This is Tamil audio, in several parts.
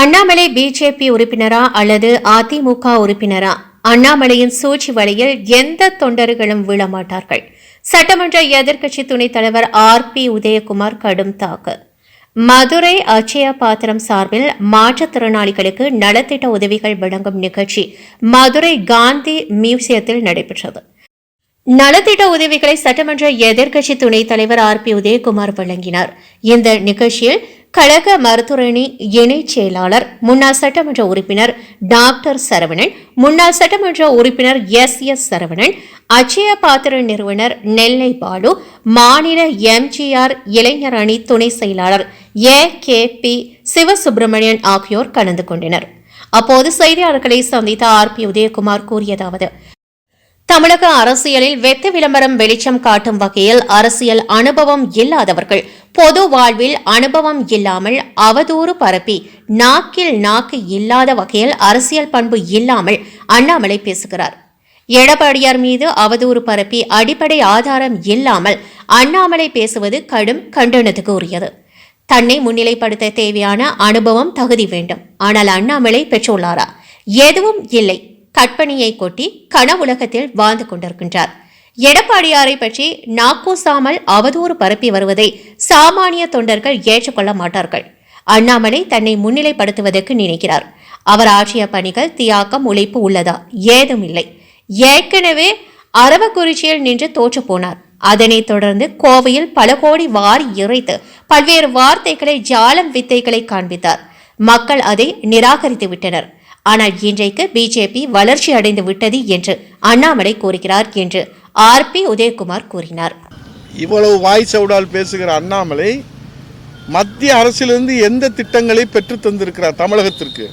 அண்ணாமலை பிஜேபி உறுப்பினரா அல்லது அதிமுக உறுப்பினரா? அண்ணாமலையின் சூழ்ச்சி வழியில் எந்த தொண்டர்களும் விழமாட்டார்கள் சட்டமன்ற எதிர்க்கட்சி துணைத் தலைவர் ஆர் பி உதயகுமார் கடும் தாக்கு. மதுரை அச்சய பாத்திரம் சார்பில் மாற்றுத்திறனாளிகளுக்கு நலத்திட்ட உதவிகள் வழங்கும் நிகழ்ச்சி மதுரை காந்தி மியூசியத்தில் நடைபெற்றது. நலத்திட்ட உதவிகளை சட்டமன்ற எதிர்க்கட்சி துணைத் தலைவர் ஆர் பி உதயகுமார் வழங்கினார். இந்த நிகழ்ச்சியில் கழக மருத்துவரணி இணைச் செயலாளர் முன்னாள் சட்டமன்ற உறுப்பினர் டாக்டர் சரவணன் முன்னாள் சட்டமன்ற உறுப்பினர் எஸ் எஸ் சரவணன் அச்சய பாத்திர நிறுவனர் நெல்லை பாலு மாநில எம்ஜிஆர் இளைஞர் அணி துணை செயலாளர் ஏ கே பி சிவசுப்பிரமணியன் ஆகியோர் கலந்து கொண்டனர். அப்போது செய்தியாளர்களை சந்தித்த ஆர் பி உதயகுமார் கூறியதாவது தமிழக அரசியலில் வெத்து விளம்பரம் வெளிச்சம் காட்டும் வகையில் அரசியல் அனுபவம் இல்லாதவர்கள் பொது வாழ்வில் அனுபவம் இல்லாமல் அவதூறு பரப்பி நாக்கில் நாக்கு இல்லாத வகையில் அரசியல் பண்பு இல்லாமல் அண்ணாமலை பேசுகிறார். எடப்பாடியார் மீது அவதூறு பரப்பி அடிப்படை ஆதாரம் இல்லாமல் அண்ணாமலை பேசுவது கடும் கண்டனத்துக்கு உரியது. தன்னை முன்னிலைப்படுத்த தேவையான அனுபவம் தகுதி வேண்டும். ஆனால் அண்ணாமலை பெற்றுள்ளாரா எதுவும் இல்லை. கற்பனையை கொட்டி கனவுலகத்தில் வாழ்ந்து கொண்டிருக்கின்றார். எடப்பாடியாரை பற்றி நாக்கூசாமல் அவதூறு பரப்பி வருவதை சாமானிய தொண்டர்கள் ஏற்றுக்கொள்ள மாட்டார்கள். அண்ணாமலை தன்னை முன்னிலைப்படுத்துவதற்கு நினைக்கிறார். அவர் ஆற்றிய பணிகள் தியாக்கம் உழைப்பு உள்ளதா? ஏதும் இல்லை. ஏற்கனவே அரவக்குறிச்சியில் நின்று தோற்று போனார். அதனைத் தொடர்ந்து கோவையில் பல கோடி வாரி இறைத்து பல்வேறு வார்த்தைகளை ஜாலம் வித்தைகளை காண்பித்தார். மக்கள் அதை நிராகரித்து விட்டனர். ஆனால் இன்றைக்கு பிஜேபி வளர்ச்சி அடைந்து விட்டது என்று அண்ணாமலை கூறுகிறார் என்று ஆர் பி உதயகுமார் கூறினார். இவ்வளவு வாய் சவுடால் பேசுகிற அண்ணாமலை மத்திய அரசிலிருந்து எந்த திட்டங்களை பெற்று தந்திருக்கிறார் தமிழகத்திற்கு?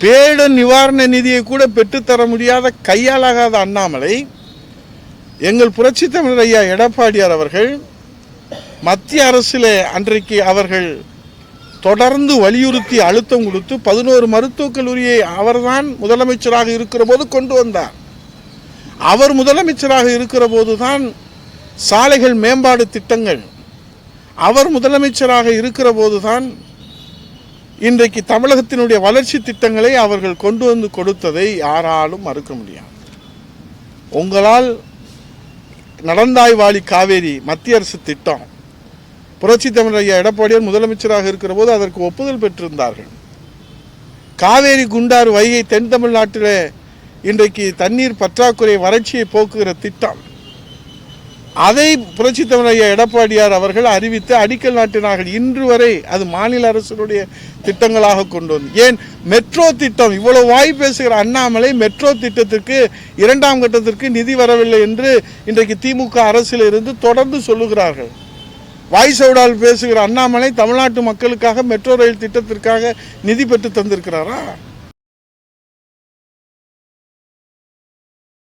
பேரிடர் நிவாரண நிதியை கூட பெற்றுத்தர முடியாத கையாளாகாத அண்ணாமலை எங்கள் புரட்சி தமிழர் ஐயா எடப்பாடியார் அவர்கள் மத்திய அரசில் அன்றைக்கு அவர்கள் தொடர்ந்து வலியுறுத்தி அழுத்தம் கொடுத்து பதினோரு மருத்துவக் கல்லூரியை அவர்தான் முதலமைச்சராக இருக்கிற போது கொண்டு வந்தார். அவர் முதலமைச்சராக இருக்கிற போதுதான் சாலைகள் மேம்பாடு திட்டங்கள். அவர் முதலமைச்சராக இருக்கிற போதுதான் இன்றைக்கு தமிழகத்தினுடைய வளர்ச்சி திட்டங்களை அவர்கள் கொண்டு வந்து கொடுத்ததை யாராலும் மறுக்க முடியாது. உங்களால் நடந்தாய்வாளி காவேரி மத்திய அரசு திட்டம் புரட்சி தமிழர் ஐயா எடப்பாடியார் முதலமைச்சராக இருக்கிற போது அதற்கு ஒப்புதல் பெற்றிருந்தார்கள். காவேரி குண்டாறு வைகை தென் தமிழ்நாட்டில் இன்றைக்கு தண்ணீர் பற்றாக்குறை வறட்சியை போக்குகிற திட்டம். அதை புரட்சி தமிழர் ஐயா எடப்பாடியார் அவர்கள் அறிவித்து அடிக்கல் நாட்டினார்கள். இன்று வரை அது மாநில அரசினுடைய திட்டங்களாக கொண்டு வந்து ஏன் மெட்ரோ திட்டம் இவ்வளவு வாய் பேசுகிற அண்ணாமலை மெட்ரோ திட்டத்திற்கு இரண்டாம் கட்டத்திற்கு நிதி வரவில்லை என்று இன்றைக்கு திமுக அரசில் இருந்து தொடர்ந்து சொல்லுகிறார்கள். வாய்ஸ் அவுடால் பேசுகிற அண்ணாமலை தமிழ்நாட்டு மக்களுக்காக மெட்ரோ ரயில் திட்டத்திற்காக நிதி பெற்று தந்திருக்கிறாரா?